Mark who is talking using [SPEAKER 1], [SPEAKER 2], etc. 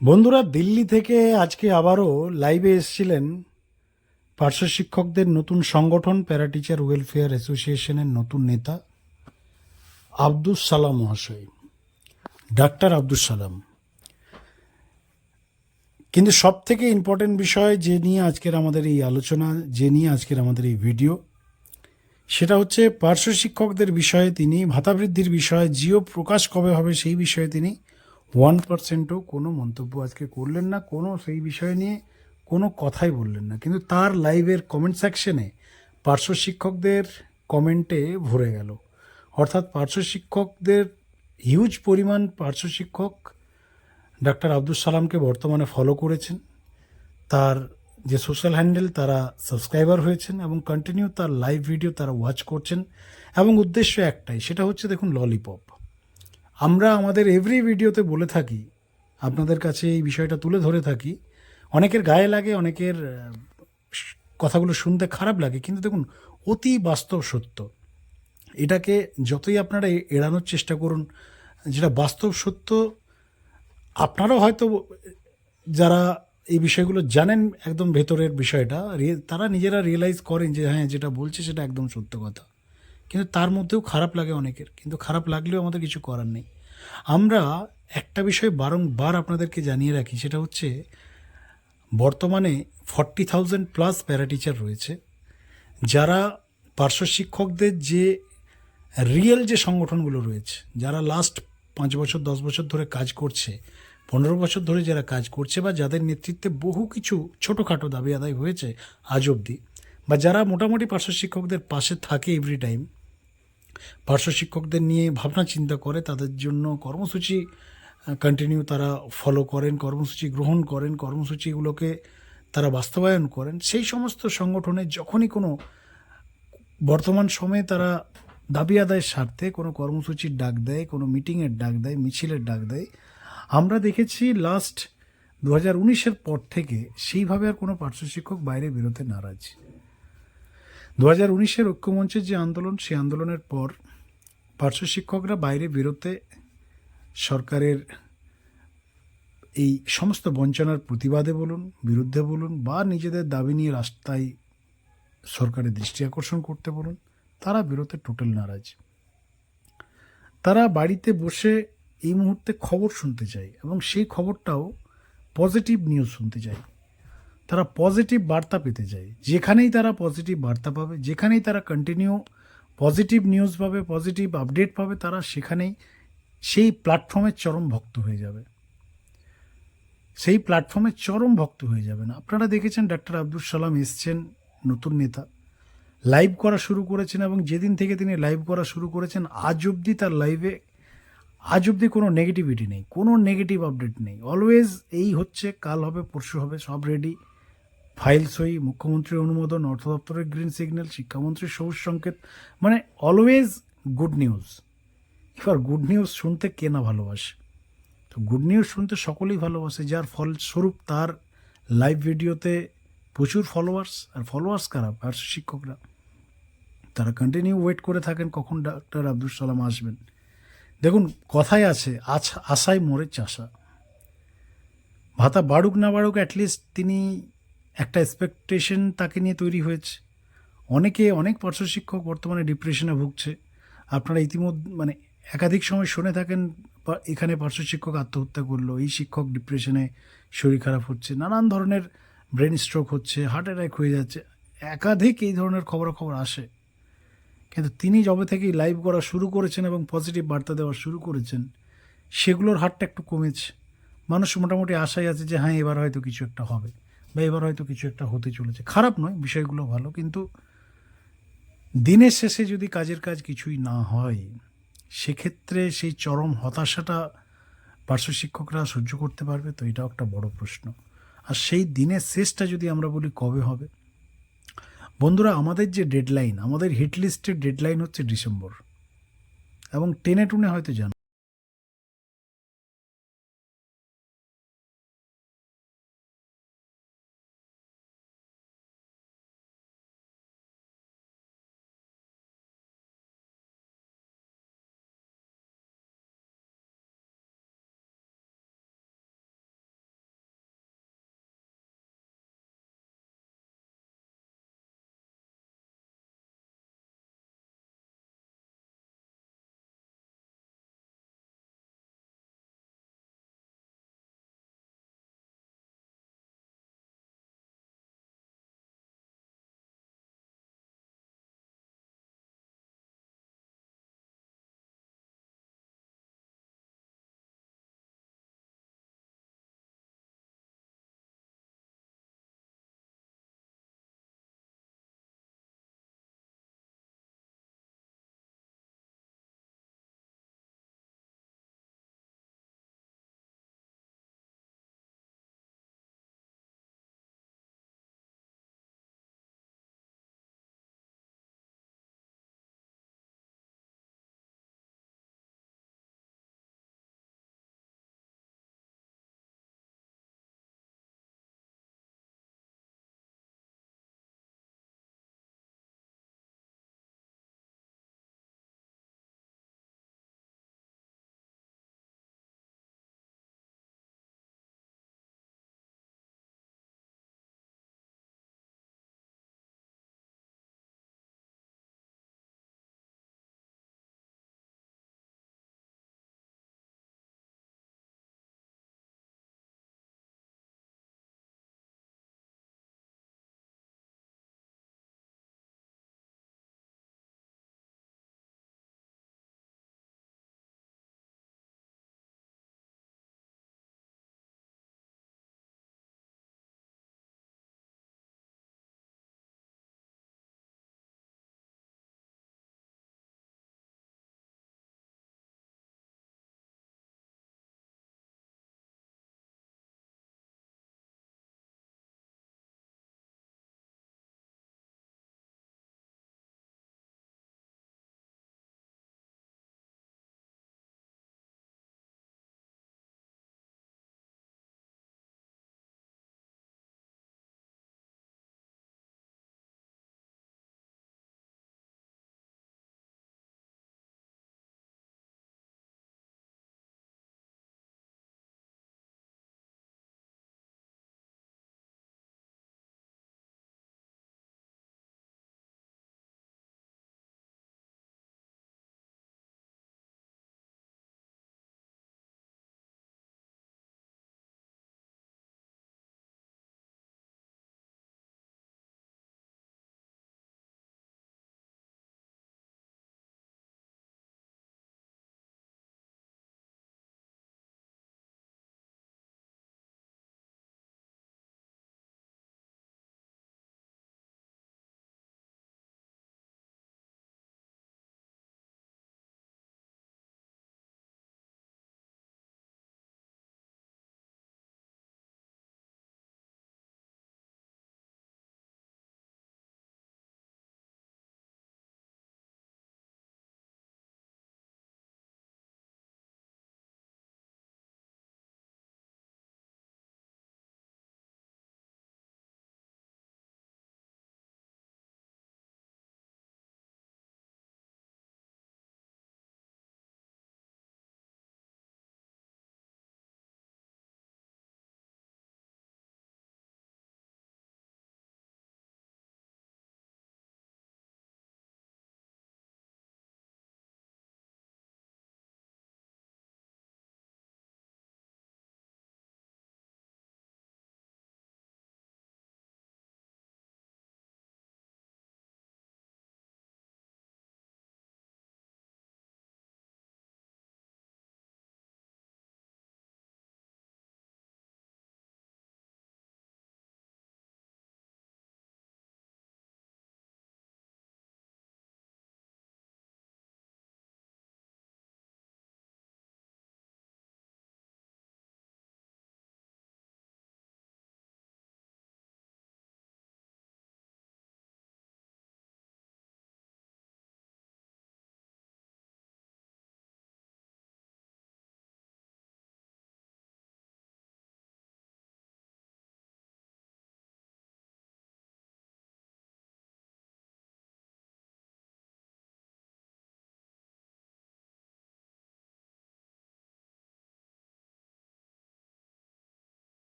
[SPEAKER 1] বন্ধুরা, দিল্লি থেকে আজকে আবারও লাইভে এসেছিলেন পার্শ্ব শিক্ষকদের নতুন সংগঠন প্যারা টিচার ওয়েলফেয়ার অ্যাসোসিয়েশনের নতুন নেতা আব্দুস সালাম মহাশয়। ডাক্তার আব্দুস সালাম। কিন্তু সব থেকে ইম্পর্টেন্ট বিষয় যে নিয়ে আজকের আমাদের এই আলোচনা, যে নিয়ে আজকের আমাদের এই ভিডিও সেটা হচ্ছে পার্শ্ব শিক্ষকদের বিষয়ে তিনি, ভাতা বৃদ্ধির বিষয়ে, জিও প্রকাশ কবে হবে সেই বিষয়ে তিনি ওয়ান পার্সেন্টও কোনো মন্তব্য আজকে করলেন না, কোনো সেই বিষয় নিয়ে কোনো কথাই বললেন না। কিন্তু তার লাইভের কমেন্ট সেকশনে পার্শ্ব শিক্ষকদের কমেন্টে ভরে গেল। অর্থাৎ পার্শ্ব শিক্ষকদের হিউজ পরিমাণ পার্শ্ব শিক্ষক ডাক্তার আব্দুল সালামকে বর্তমানে ফলো করেছেন। তার যে সোশ্যাল হ্যান্ডেল তারা সাবস্ক্রাইবার হয়েছেন এবং কন্টিনিউ তার লাইভ ভিডিও তারা ওয়াচ করছেন। এবং উদ্দেশ্য একটাই, সেটা হচ্ছে দেখুন ললিপপ আমরা আমাদের এভরি ভিডিওতে বলে থাকি, আপনাদের কাছে এই বিষয়টা তুলে ধরে থাকি। অনেকের গায়ে লাগে, অনেকের কথাগুলো শুনতে খারাপ লাগে, কিন্তু দেখুন, অতি বাস্তব সত্য। এটাকে যতই আপনারা এড়ানোর চেষ্টা করুন, যেটা বাস্তব সত্য, আপনারাও হয়তো, যারা এই বিষয়গুলো জানেন একদম ভেতরের বিষয়টা তারা নিজেরা রিয়েলাইজ করেন যে হ্যাঁ যেটা বলছে সেটা একদম সত্য কথা। কিন্তু তার মধ্যেও খারাপ লাগে অনেকের, কিন্তু খারাপ লাগলেও আমাদের কিছু করার নেই। আমরা একটা বিষয় বারংবার আপনাদেরকে জানিয়ে রাখি, সেটা হচ্ছে বর্তমানে forty thousand plus para teacher রয়েছে। যারা পার্শ্ব শিক্ষকদের যে রিয়েল যে সংগঠনগুলো রয়েছে, যারা লাস্ট পাঁচ বছর, দশ বছর ধরে কাজ করছে, পনেরো বছর ধরে যারা কাজ করছে বা যাদের নেতৃত্বে বহু কিছু ছোটোখাটো দাবি আদায় হয়েছে আজ অবধি, বা যারা মোটামুটি পার্শ্ব শিক্ষকদের পাশে থাকে এভরি টাইম পার্শ্ব শিক্ষকদের নিয়ে ভাবনা চিন্তা করে, তাদের জন্য কর্মসূচি কন্টিনিউ তারা ফলো করেন, কর্মসূচি গ্রহণ করেন, কর্মসূচিগুলোকে তারা বাস্তবায়ন করেন। সেই সমস্ত সংগঠনে যখনই কোনো বর্তমান সময়ে তারা দাবি আদায়ের স্বার্থে কোনো কর্মসূচির ডাক দেয়, কোনো মিটিংয়ের ডাক দেয়, মিছিলের ডাক দেয়, আমরা দেখেছি লাস্ট দু হাজার উনিশের পর থেকে সেইভাবে আর কোনো পার্শ্ব শিক্ষক বাইরে বেরোতে নারাজ। দু হাজার উনিশের ঐক্যমঞ্চের যে আন্দোলন, সেই আন্দোলনের পর পার্শ্ব শিক্ষকরা বাইরে বেরোতে সরকারের এই সমস্ত বঞ্চনার প্রতিবাদে বলুন, বিরুদ্ধে বলুন বা নিজেদের দাবি নিয়ে রাস্তায় সরকারের দৃষ্টি আকর্ষণ করতে বলুন, তারা বেরোতে টোটাল নারাজ। তারা বাড়িতে বসে এই মুহূর্তে খবর শুনতে চায় এবং সেই খবরটাও পজিটিভ নিউজ শুনতে চায়। তারা পজিটিভ বার্তা পেতে চায়। যেখানেই তারা পজিটিভ বার্তা পাবে, যেখানেই তারা কন্টিনিউ পজিটিভ নিউজ পাবে পজিটিভ আপডেট পাবে, তারা সেখানেই সেই প্ল্যাটফর্মের চরম ভক্ত হয়ে যাবে। সেই প্ল্যাটফর্মের চরম ভক্ত হয়ে যাবেন আপনারা দেখেছেন ডাক্তার আব্দুল সালাম এসছেন নতুন নেতা। লাইভ করা শুরু করেছেন এবং যেদিন থেকে তিনি লাইভ করা শুরু করেছেন, আজ অবধি তার লাইভে আজ অবধি কোনো নেগেটিভিটি নেই, কোনো নেগেটিভ আপডেট নেই। অলওয়েজ এই হচ্ছে, কাল হবে, পরশু হবে, সব রেডি ফাইল সই, মুখ্যমন্ত্রীর অনুমোদন অর্থ দপ্তরের গ্রিন সিগন্যাল শিক্ষামন্ত্রীর সবুজ সংকেত মানে অলওয়েজ গুড নিউজ এবার গুড নিউজ শুনতে কে না ভালোবাসে? তো গুড নিউজ শুনতে সকলেই ভালোবাসে, যার ফলস্বরূপ তার লাইভ ভিডিওতে প্রচুর ফলোয়ার্স আর ফলোয়ার্স কারা? পার্শ্ব শিক্ষকরা। তারা কন্টিনিউ ওয়েট করে থাকেন কখন ডাক্তার আব্দুল সালাম আসবেন। দেখুন, কথাই আছে, আছ, আশায় মরে চাষা। ভাতা বাড়ুক না বাড়ুক অ্যাটলিস্ট তিনি একটা এক্সপেকটেশন তাকে নিয়ে তৈরি হয়েছে। অনেকে, অনেক পার্শ্ব শিক্ষক বর্তমানে ডিপ্রেশনে ভুগছে। আপনারা ইতিমধ্যে মানে একাধিক সময় শুনে থাকেন এখানে পার্শ্ব শিক্ষক আত্মহত্যা করল, এই শিক্ষক ডিপ্রেশনে শরীর খারাপ হচ্ছে, নানান ধরনের ব্রেন স্ট্রোক হচ্ছে হার্ট অ্যাটাক হয়ে যাচ্ছে, একাধিক এই ধরনের খবরাখবর আসে। কিন্তু তিনি যবে থেকেই লাইভ করা শুরু করেছেন এবং পজিটিভ বার্তা দেওয়া শুরু করেছেন, সেগুলোর হারটা একটু কমেছে। মানুষ মোটামুটি আশায় আছে যে হ্যাঁ এবার হয়তো কিছু একটা হবে। বা এবার হয়তো কিছু একটা হতে চলেছে। খারাপ নয়, বিষয়গুলো ভালো, কিন্তু দিনের শেষে যদি কাজের কাজ কিছুই না হয়, সেক্ষেত্রে সেই চরম হতাশাটা পার্শ্ব শিক্ষকরা সহ্য করতে পারবে, তো এটাও একটা বড় প্রশ্ন। আর সেই দিনের শেষটা যদি আমরা বলি কবে হবে? বন্ধুরা, আমাদের যে ডেডলাইন, আমাদের হিটলিস্টের ডেডলাইন হচ্ছে ডিসেম্বর। এবং টেনে টুনে হয়তো জানো।